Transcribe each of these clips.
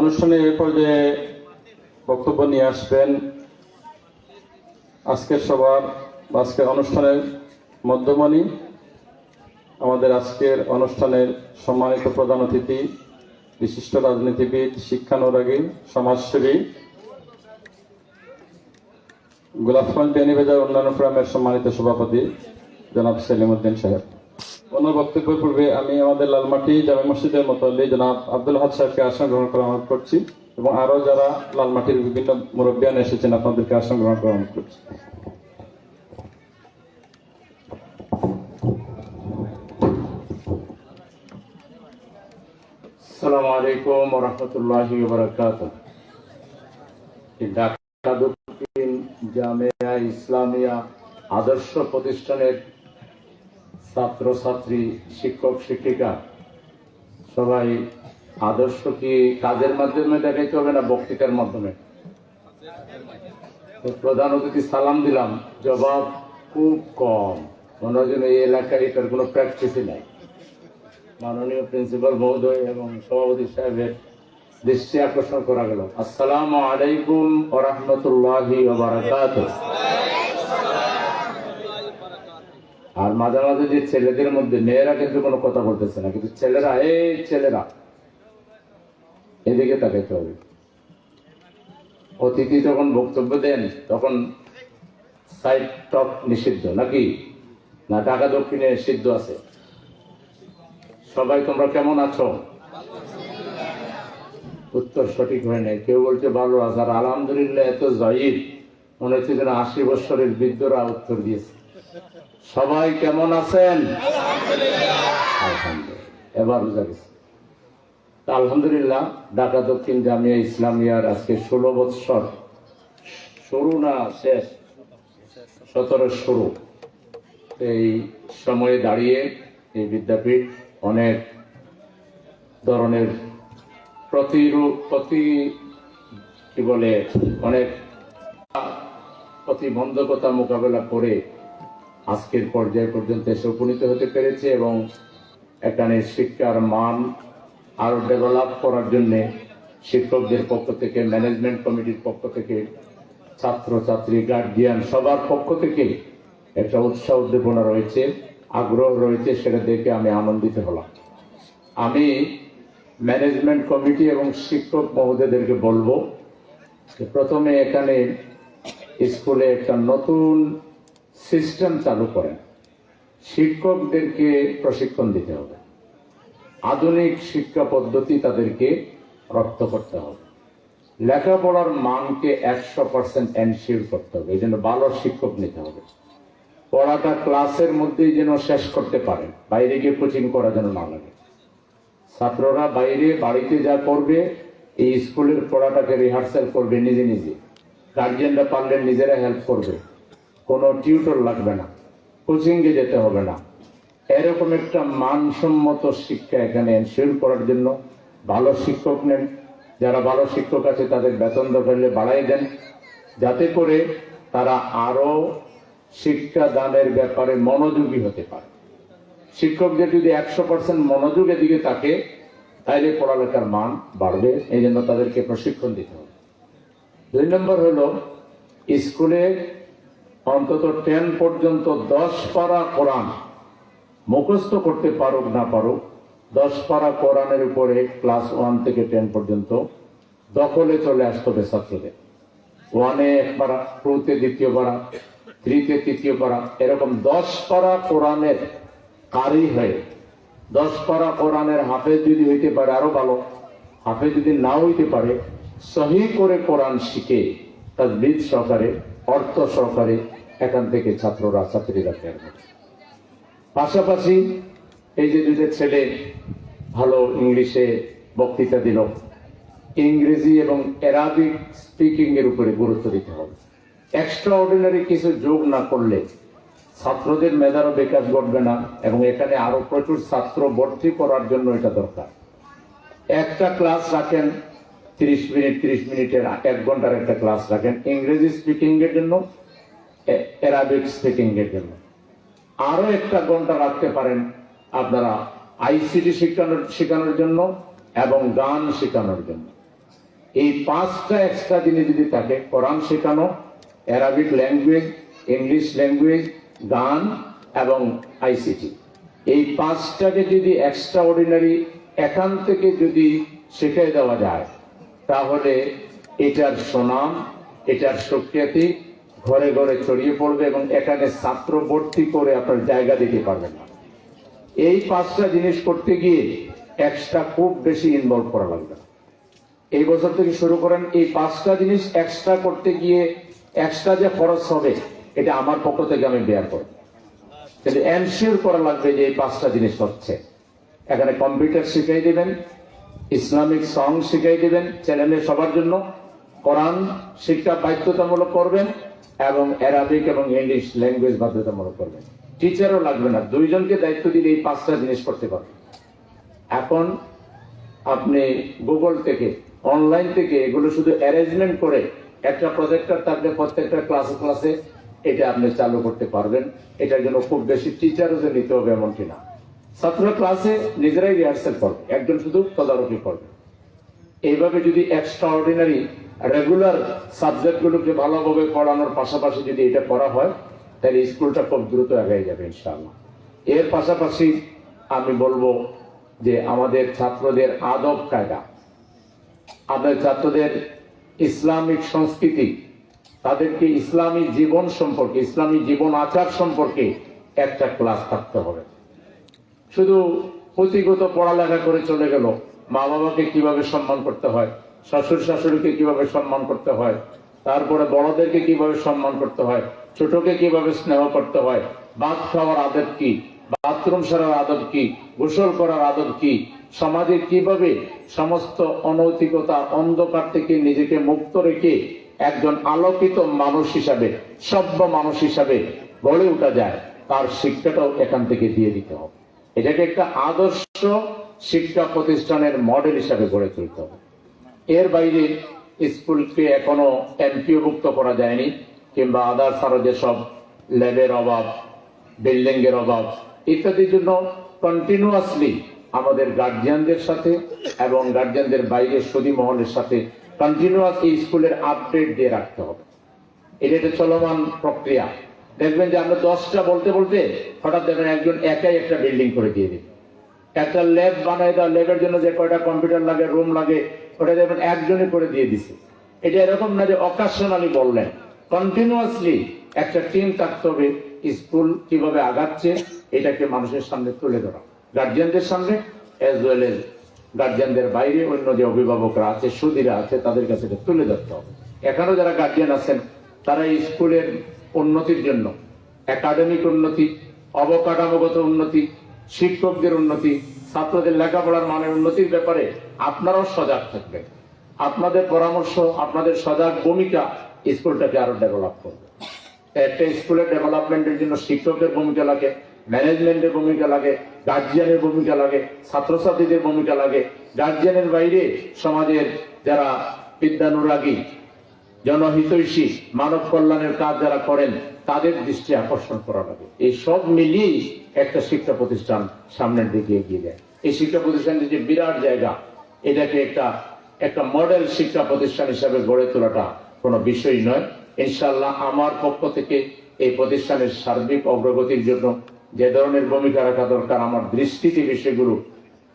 অনুষ্ঠানে এ পর্যায়ে বক্তব্য নিয়ে আসবেন আজকের সবার আজকের অনুষ্ঠানের মধ্যমণি, আমাদের আজকের অনুষ্ঠানের সম্মানিত প্রধান অতিথি, বিশিষ্ট রাজনীতিবিদ, শিক্ষানুরাগী, সমাজসেবী, গোলাপগঞ্জ বেনিবাজার উন্নয়ন ফোরামের সম্মানিত সভাপতি জনাব সেলিম উদ্দিন সাহেব। অন্য বক্তব্যের পূর্বে আমি আমাদের লালমাটি জামে মসজিদের মতল্লি জনাব আব্দুল হাদ সাহেবকে আসন গ্রহণ করা অনুরোধ করছি এবং আরও যারা লালমাটির বিভিন্ন মুরব্বিয়ান এসেছেন আপনাদেরকে আসন গ্রহণ করা অনুরোধ করছি। আসসালামু আলাইকুম রহমতুল্লাহি ইসলামিয়া আদর্শ প্রতিষ্ঠানের ছাত্র ছাত্রী শিক্ষক, শিক্ষিকা, সবাই আদর্শ কি কাজের মাধ্যমে দেখাইতে হবে না বক্তৃতার মাধ্যমে? প্রধান অতিথি সালাম দিলাম, জবাব খুব কম। মনে হয় এই এলাকায় এটার কোনো প্র্যাকটিসই নাই। মাননীয় প্রিন্সিপাল মহোদয় এবং সভাপতি সাহেবের দৃষ্টি আকর্ষণ করা গেল। আসসালামু আলাইকুম ওরহমতুল্লাহি আর মাঝে মাঝে যে ছেলেদের মধ্যে মেয়েরা কিন্তু কোনো কথা বলতেছে না, কিন্তু ছেলেরা, এই ছেলেরা, এদিকে তাকাইতে হবে। অতিথি যখন বক্তব্য দেন, তখন সাইড টক নিষিদ্ধ, নাকি? না, ঢাকা দক্ষিণে সিদ্ধ আছে। সবাই তোমরা কেমন আছো? উত্তর সঠিক হয় নাই। কেউ বলছে ভালো আছে আর আলহামদুলিল্লাহ, এত জয়ীব মনে হচ্ছে যেন আশি বছরের বৃদ্ধরা উত্তর দিয়েছে। সবাই কেমন আছেন? আলহামদুলিল্লাহ। এবার গেছে। আলহামদুলিল্লাহ, ঢাকা দক্ষিণ জামিয়া ইসলামিয়ার আজকে ষোলো বৎসর। শুরু না শেষ? সতেরো শুরু। এই সময়ে দাঁড়িয়ে এই বিদ্যাপীঠ অনেক ধরনের প্রতিরূপ প্রতি কি বলে, অনেক প্রতিবন্ধকতা মোকাবেলা করে আজকের পর্যায় পর্যন্ত এসে উপনীত হতে পেরেছে এবং এখানে শিক্ষার মান আরও ডেভেলপ করার জন্য শিক্ষকদের পক্ষ থেকে ম্যানেজমেন্ট কমিটির পক্ষ থেকে ছাত্র ছাত্রী গার্জিয়ান সবার পক্ষ থেকে একটা উৎসাহ উদ্দীপনা রয়েছে, আগ্রহ রয়েছে, সেটা দেখে আমি আনন্দিত হলাম। আমি ম্যানেজমেন্ট কমিটি এবং শিক্ষক মহোদয়দেরকে বলব প্রথমে এখানে স্কুলে একটা নতুন সিস্টেম চালু করেন। শিক্ষকদেরকে প্রশিক্ষণ দিতে হবে। আধুনিক শিক্ষা পদ্ধতি তাদেরকে রপ্ত করতে হবে। লেখাপড়ার মানকে একশো পার্সেন্ট এনশিওর করতে হবে। এই জন্য ভালো শিক্ষক নিতে হবে। পড়াটা ক্লাসের মধ্যেই যেন শেষ করতে পারে। বাইরে গিয়ে কোচিং করা যেন না লাগে। ছাত্ররা বাইরে বাড়িতে যা করবে, এই স্কুলের পড়াটাকে রিহার্সাল করবে নিজে নিজে। গার্জিয়ানরা পারলে নিজেরা হেল্প করবে। কোনো টিউটর লাগবে না। কোচিংয়ে যেতে হবে না। এরকম একটা মানসম্মত শিক্ষা এখানে এনশিওর করার জন্য ভালো শিক্ষক নেন। যারা ভালো শিক্ষক আছে, তাদের বেতন দরকারে বাড়াই দেন। যাতে করে তারা আরও শিক্ষা দানের ব্যাপারে মনোযোগী হতে পারে। শিক্ষকদের যদি একশো পার্সেন্ট মনোযোগের দিকে থাকে তাইলে পড়ালেখার মান বাড়বে। এই জন্য তাদেরকে প্রশিক্ষণ দিতে হবে। দুই নম্বর হলো, স্কুলে অন্তত টেন পর্যন্ত দশ পারা কোরআন মুখস্থ করতে পারুক না পারুক, দশ পারা কোরআনের উপরে ক্লাস ওয়ান থেকে টেন পর্যন্ত দখলে চলে আসতে হবে ছাত্রদের। ওয়ানে এক পারা টুতে দ্বিতীয় পারা থ্রিতে তৃতীয় পারা, এরকম দশ পারা কোরআনের কারি হয়ে, দশ পারা কোরআনের হাফেজ যদি হইতে পারে আরও ভালো, হাফেজ যদি না হইতে পারে, সহি করে কোরআন শিখে তার বীজ সহকারে, অর্থ সহকারে এখান থেকে ছাত্ররা, ছাত্রীরা বের হবে। পাশাপাশি এই যে দুটো ছেলে ভালো ইংলিশে বক্তৃতা দিল, ইংরেজি এবং অ্যারাবিক স্পিকিং এর উপরে গুরুত্ব দিতে হবে। এক্সট্রা অর্ডিনারি কিছু যোগ না করলে ছাত্রদের মেধারও বিকাশ ঘটবে না এবং এখানে আরও প্রচুর ছাত্র ভর্তি করার জন্য এটা দরকার। একটা ক্লাস রাখেন, তিরিশ মিনিট, তিরিশ মিনিটের এক ঘণ্টার একটা ক্লাস রাখেন ইংরেজি স্পিকিং এর জন্য। অ্যারাবিক এর জন্য। আরও একটা ঘণ্টা রাখতে পারেন আপনারা আইসিটি শেখানোর শেখানোর জন্য এবং গান শেখানোর জন্য। এই পাঁচটা এক্সট্রা জিনিস যদি থাকে, কোরআন শেখানো অ্যারাবিক ল্যাঙ্গুয়েজ ইংলিশ ল্যাঙ্গুয়েজ গান এবং আইসিটি এই পাঁচটাকে যদি এক্সট্রা অর্ডিনারি এখান থেকে যদি শিখিয়ে দেওয়া যায়, তাহলে এটার সুনাম, এটার সুখ্যাতি ঘরে ঘরে ছড়িয়ে পড়বে এবং এখানে ছাত্র ভর্তি করে আপনার জায়গা দিতে পারবেন না। এই পাঁচটা জিনিস করতে গিয়ে এক্সট্রা খুব বেশি ইনভলভ করা লাগবে। এই বছর থেকে শুরু করেন, এই পাঁচটা জিনিস এক্সট্রা করতে গিয়ে এক্সট্রা যে খরচ হবে, এটা আমার পক্ষ থেকে আমি বেয়ার করব। কিন্তু এনশিওর করা লাগবে যে এই পাঁচটা জিনিস হচ্ছে। এখানে কম্পিউটার শিখিয়ে দেবেন, ইসলামিক সং শিখিয়ে দেবেন চ্যানেলের সবার জন্য কোরআন শিক্ষা বাধ্যতামূলক করবেন এবং অ্যারাবিক এবং ইংলিশ ল্যাঙ্গুয়েজ বাধ্যতামূলক করবেন টিচারও লাগবে না। দুইজনকে দায়িত্ব দিলে এই পাঁচটা জিনিস করতে পারবেন এখন আপনি গুগল থেকে অনলাইন থেকে এগুলো শুধু অ্যারেঞ্জমেন্ট করে একটা প্রজেক্টর থাকলে প্রত্যেকটা ক্লাসে ক্লাসে এটা আপনি চালু করতে পারবেন। এটার জন্য খুব বেশি টিচারও যে নিতে হবে এমনটি না। ছাত্র ক্লাসে নিজেরাই রিহার্সাল করবে। একজন শুধু তদারকি করবে। এইভাবে যদি এক্সট্রা অর্ডিনারি রেগুলার সাবজেক্টগুলোকে ভালোভাবে পড়ানোর পাশাপাশি যদি এটা করা হয়, তাহলে স্কুলটা খুব দ্রুত এগিয়ে যাবে ইনশাআল্লাহ। এর পাশাপাশি আমি বলব যে আমাদের ছাত্রদের আদব কায়দা। আমাদের ছাত্রদের ইসলামিক সংস্কৃতি, তাদেরকে ইসলামী জীবন সম্পর্কে, ইসলামী জীবন আচার সম্পর্কে একটা ক্লাস থাকতে হবে। শুধু পুঁথিগত পড়ালেখা করে চলে গেল মা বাবাকে কীভাবে সম্মান করতে হয় শ্বশুর শাশুড়িকে কীভাবে সম্মান করতে হয়, তারপরে বড়দেরকে কীভাবে সম্মান করতে হয়, ছোটকে কীভাবে স্নেহ করতে হয় ভাত খাওয়ার আদব কি, বাথরুম সারার আদব কি, গোসল করার আদব কি, সমাজে কীভাবে সমস্ত অনৈতিকতা, অন্ধকার থেকে নিজেকে মুক্ত রেখে একজন আলোকিত মানুষ হিসাবে, সভ্য মানুষ হিসাবে গড়ে উঠা যায়, তার শিক্ষাটাও এখান থেকে দিয়ে দিতে হবে। এটাকে একটা আদর্শ শিক্ষা প্রতিষ্ঠানের মডেল হিসাবে গড়ে তুলতে হবে। এর বাইরে স্কুলকে এখনও এমপিওভুক্ত করা যায়নি, কিংবা আদার্স আরও যেসব ল্যাবের অভাব বিল্ডিং এর অভাব, ইত্যাদির জন্য কন্টিনিউয়াসলি আমাদের গার্জিয়ানদের সাথে এবং গার্জিয়ানদের বাইরে সুদী মহলের সাথে কন্টিনিউয়াস এই স্কুলের আপডেট দিয়ে রাখতে হবে। এটা একটা চলমান প্রক্রিয়া। দেখবেন যে আমরা দশটা বলতে বলতে হঠাৎ দেখবেন একজন একাই একটা বিল্ডিং করে দিয়ে দিই একটা ল্যাব বানায় দেওয়া ল্যাবের জন্য যে কয়টা কম্পিউটার লাগে রুম লাগে ওটা দেখবেন একজনই করে দিয়ে দিছে। এটা এরকম না যে অকাশনালি বললেন কন্টিনিউয়াসলি একটা টিম থাকতে হবে স্কুল কীভাবে আগাচ্ছে, এটাকে মানুষের সামনে তুলে ধরা। গার্জিয়ানদের সামনে এজ ওয়েল এজ গার্জিয়ানদের বাইরে অন্য যে অভিভাবকরা আছে সুদীরা আছে, তাদের কাছে এটা তুলে ধরতে হবে। এখানেও যারা গার্জিয়ান আছেন, তারা স্কুলের উন্নতির জন্য একাডেমিক উন্নতি, অবকাঠামোগত উন্নতি, শিক্ষকদের উন্নতি ছাত্রদের লেখাপড়ার মানের উন্নতির ব্যাপারে আপনারাও সজাগ থাকবেন। আপনাদের পরামর্শ, আপনাদের সজাগ ভূমিকা স্কুলটাকে আরও ডেভেলপ করবে। একটা স্কুলের ডেভেলপমেন্টের জন্য শিক্ষকদের ভূমিকা লাগে ম্যানেজমেন্টের ভূমিকা লাগে গার্জিয়ানের ভূমিকা লাগে, ছাত্রছাত্রীদের ভূমিকা লাগে। গার্জিয়ানের বাইরে সমাজের যারা বিদ্যানুরাগী জনহিতৈষী মানব কল্যাণের কাজ যারা করেন, তাদের দৃষ্টি আকর্ষণ করা লাগে। এই সব মিলিয়েই একটা শিক্ষা প্রতিষ্ঠান সামনের দিকে এগিয়ে যায়। এই শিক্ষা প্রতিষ্ঠানের যে বিরাট জায়গা, এটাকে একটা একটা মডেল শিক্ষা প্রতিষ্ঠান হিসাবে গড়ে তোলাটা কোনো বিষয় নয়। ইনশাল্লাহ আমার পক্ষ থেকে এই প্রতিষ্ঠানের সার্বিক অগ্রগতির জন্য যে ধরনের ভূমিকা রাখা দরকার, আমার দৃষ্টিতে বিষয়গুলো,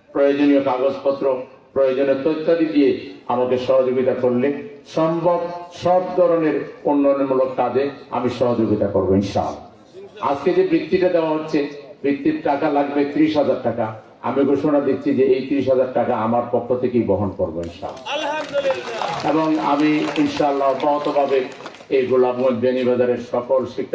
প্রয়োজনীয় কাগজপত্র, প্রয়োজনীয় তথ্যাদি দিয়ে আমাকে সহযোগিতা করলে সম্ভব সব ধরনের উন্নয়নমূলক কাজে আমি সহযোগিতা করব ইনশাল আজকে যে বৃত্তিটা দেওয়া হচ্ছে বৃত্তির টাকা লাগবে ত্রিশ হাজার টাকা। আমি ঘোষণা দিচ্ছি যে এই ত্রিশ হাজার টাকা আমার পক্ষ থেকেই বহন করব ইনশাল এবং আমি ইনশাল্লাহ অব্যাহতভাবে এই গোলাপগঞ্জ বেনিবাজারের সকল শিক্ষা